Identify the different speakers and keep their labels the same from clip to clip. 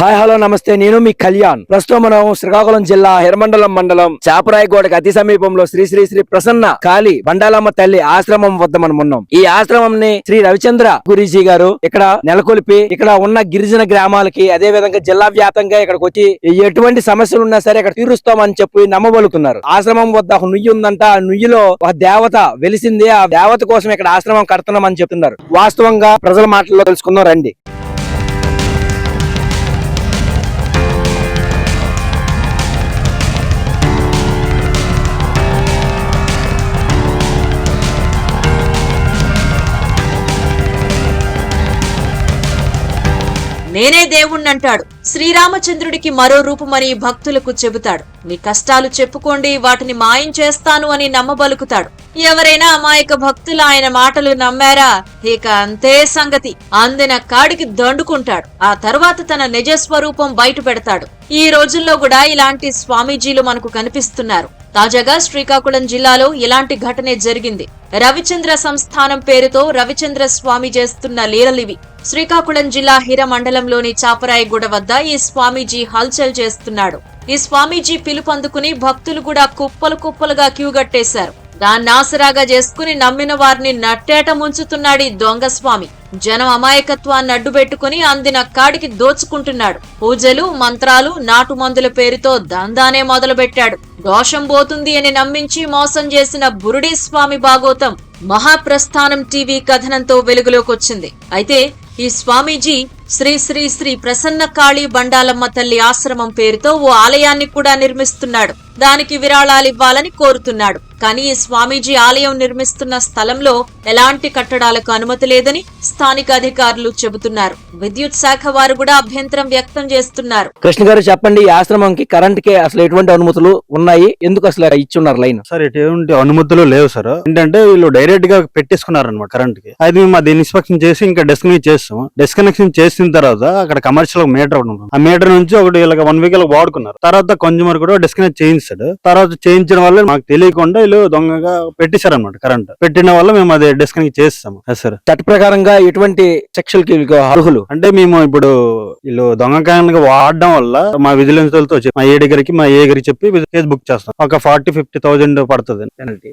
Speaker 1: Hi hello నమస్తే. నేను మీ కళ్యాణ్. ప్రస్తుతం మనం శ్రీకాకుళం జిల్లా హెరమండలం మండలం చాపరాయగోడకి అతి సమీపంలో శ్రీ శ్రీ శ్రీ ప్రసన్న కాళి బండాలమ్మ తల్లి ఆశ్రమం వద్ద మనం ఉన్నాం. ఈ ఆశ్రమం ని శ్రీ రవిచంద్ర గురీజీ గారు ఇక్కడ నెలకొల్పి ఇక్కడ ఉన్న గిరిజన గ్రామాలకి అదే విధంగా జిల్లా వ్యాప్తంగా ఇక్కడికి వచ్చి ఎటువంటి సమస్యలు ఉన్నా సరే ఇక్కడ తీరుస్తామని చెప్పి నమ్మబలుకున్నారు ఆశ్రమం వద్ద ఒక నుయ్యి ఉందంట. ఆ నుయ్యిలో ఒక దేవత వెలిసింది. ఆ దేవత కోసం ఇక్కడ ఆశ్రమం కడుతున్నామని చెప్తున్నారు. వాస్తవంగా ప్రజల మాటల్లో తెలుసుకుందాం రండి.
Speaker 2: నేనే దేవుణ్ణంటాడు శ్రీరామచంద్రుడికి మరో రూపమని భక్తులకు చెబుతాడు. మీ కష్టాలు చెప్పుకోండి వాటిని మాయం చేస్తాను అని నమ్మబలుకుతాడు. ఎవరైనా అమాయక భక్తులు ఆయన మాటలు నమ్మారా? ఇక అంతే సంగతి. అందిన కాడికి దండుకుంటాడు. ఆ తర్వాత తన నిజ స్వరూపం బయట పెడతాడు. ఈ రోజుల్లో కూడా ఇలాంటి స్వామీజీలు మనకు కనిపిస్తున్నారు. తాజాగా శ్రీకాకుళం జిల్లాలో ఇలాంటి ఘటనే జరిగింది. రవిచంద్ర సంస్థానం పేరుతో రవిచంద్ర స్వామి చేస్తున్న లీలలివి శ్రీకాకుళం జిల్లా హిర మండలంలోని చాపరాయగూడ వద్ద ఈ స్వామీజీ హల్చల్ చేస్తున్నాడు. ఈ స్వామీజీ పిలుపందుకుని భక్తులు కూడా కుప్పలు కుప్పలుగా క్యూ గట్టేశారు దాన్ని ఆసరాగా చేసుకుని నమ్మిన వారిని నట్టేట ముంచుతున్నాడు ఈ దొంగ స్వామి. జనం అమాయకత్వాన్ని అడ్డుపెట్టుకుని అందిన కాడికి దోచుకుంటున్నాడు. పూజలు మంత్రాలు నాటు మందుల పేరుతో దందానే మొదలుపెట్టాడు. దోషం పోతుంది అని నమ్మించి మోసం చేసిన బురుడీ స్వామి భాగోతం మహాప్రస్థానం టీవీ కథనంతో వెలుగులోకొచ్చింది అయితే ఈ స్వామీజీ శ్రీ శ్రీ శ్రీ ప్రసన్న కాళీ బండాలమ్మ తల్లి ఆశ్రమం పేరుతో ఓ ఆలయాన్ని కూడా నిర్మిస్తున్నాడు. దానికి విరాళాలు ఇవ్వాలని కోరుతున్నాడు. కానీ ఈ స్వామీజీ ఆలయం నిర్మిస్తున్న స్థలంలో ఎలాంటి కట్టడాలకు అనుమతి లేదని స్థానిక అధికారులు చెబుతున్నారు. విద్యుత్ శాఖ వారు కూడా అభ్యంతరం వ్యక్తం చేస్తున్నారు.
Speaker 1: కృష్ణ గారు చెప్పండి ఈ ఆశ్రమంకి కరెంట్కి అసలు ఎటువంటి అనుమతులు ఉన్నాయి? ఎందుకు అసలు ఇచ్చున్నారు లైన్?
Speaker 3: సార్ ఎటువంటి అనుమతులు లేవు సార్. ఏంటంటే వీళ్ళు డైరెక్ట్గా పెట్టేసుకున్నారు అనమాట కరెంట్కి అది మేము అది ఇన్స్పెక్షన్ చేసి ఇంకా డిస్కనెక్ట్ చేస్తాం డిస్కనెక్షన్ చేసిన తర్వాత అక్కడ కమర్షియల్ మీటర్ ఒకటి ఉంటుంది. ఆ మీటర్ నుంచి ఒకటి ఇలా వన్ వీక్ ఇలా వాడుకున్నారు. తర్వాత కన్జ్యూమర్ కూడా డిస్కనెక్ట్ చేయించాడు. తర్వాత చేయించడం వల్ల మాకు తెలియకుండా వీళ్ళు దొంగగా పెట్టేశారు అనమాట కరెంట్ పెట్టిన వల్ల మేము అది డిస్కనెక్ట్ చేస్తాము సార్
Speaker 1: చట్ట ప్రకారంగా ఎటువంటి వీళ్ళకి అర్హులు?
Speaker 3: అంటే మేము ఇప్పుడు వీళ్ళు దొంగకాయంగా వాడడం వల్ల మా విజిలెన్స్తో మా ఏ దగ్గరికి మా ఏ గారికి చెప్పి కేసు బుక్ చేస్తాం. ఒక ఫార్టీ ఫిఫ్టీ థౌజండ్ పడుతుంది.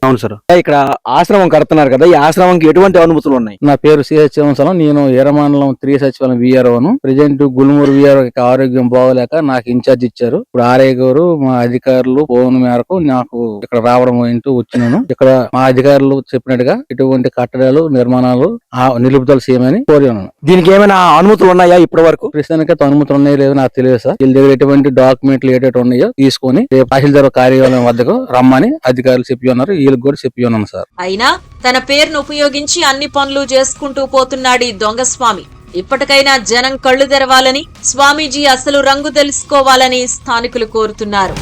Speaker 3: అవును సార్
Speaker 1: ఇక్కడ ఆశ్రమం కడుతున్నారు కదా ఈ ఆశ్రమంకి ఎటువంటి అనుమతులు ఉన్నాయి?
Speaker 4: నా పేరు సిహెచ్ నేను ఎర్రమండలం త్రీ సచివాలయం విఆర్ఓను. ప్రెజెంట్ గుల్మూరు విఆర్ఓ ఆరోగ్యం బాగోలేక నాకు ఇన్ఛార్జ్ ఇచ్చారు. ఇప్పుడు ఆర్ఐ గారు మా అధికారులు ఫోన్ మేరకు నాకు ఇక్కడ రావడం ఏంటో వచ్చినాను. ఇక్కడ మా అధికారులు చెప్పినట్టుగా ఇటువంటి కట్టడాలు నిర్మాణాలు ఆ నిలుపుదల చేయమని కోరి ఉన్నాను
Speaker 1: దీనికి ఏమైనా అనుమతులు ఉన్నాయా ఇప్పటి వరకు?
Speaker 4: ప్రస్తుతానికి అనుమతులు ఉన్నాయో లేదో నాకు తెలియదు సార్. వీళ్ళ దగ్గర ఎటువంటి డాక్యుమెంట్లు ఏటేటి ఉన్నాయో తీసుకొని రేపు తహసీల్దార్ కార్యాలయం వద్దకు రమ్మని అధికారులు చెప్పి ఉన్నారు. వీళ్ళకి కూడా చెప్పి ఉన్నాను సార్.
Speaker 2: అయినా తన పేరును ఉపయోగించి అన్ని పనులు చేసుకుంటూ పోతున్నాడు ఈ దొంగ స్వామి. ఇప్పటికైనా జనం కళ్ళు తెరవాలని స్వామీజీ అసలు రంగు తెలుసుకోవాలని స్థానికులు కోరుతున్నారు.